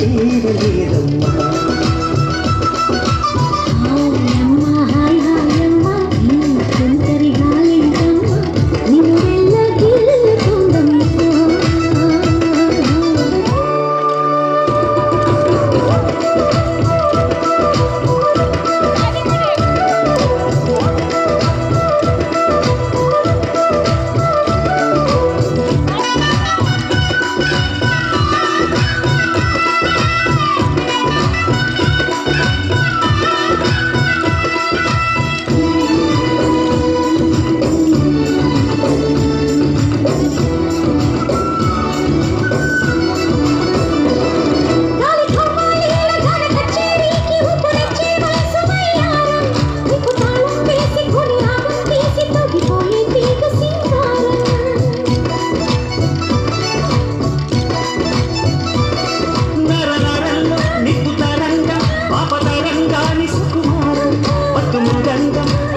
Thank.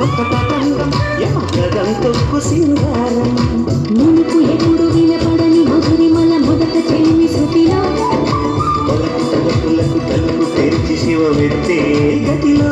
కొత్త పతంగం ఎమగడం తొక్కు సింగారం మునుపు ఎప్పుడు వినపడని మధురిమల మొదట చెలిమి శృతిలో తలుపు తెరిచి శివ వెత్తే గతిలో.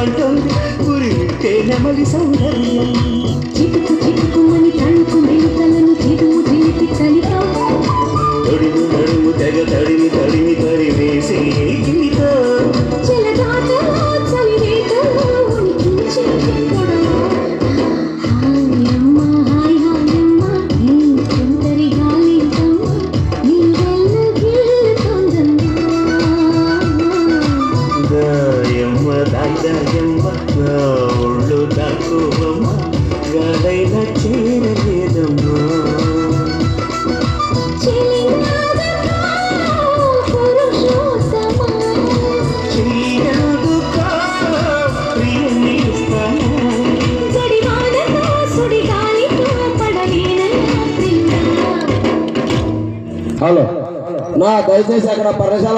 అంటుంది గురి నెమలి సౌందర్యం. హలో. నా దయచేసి అక్కడ పర్ణశాల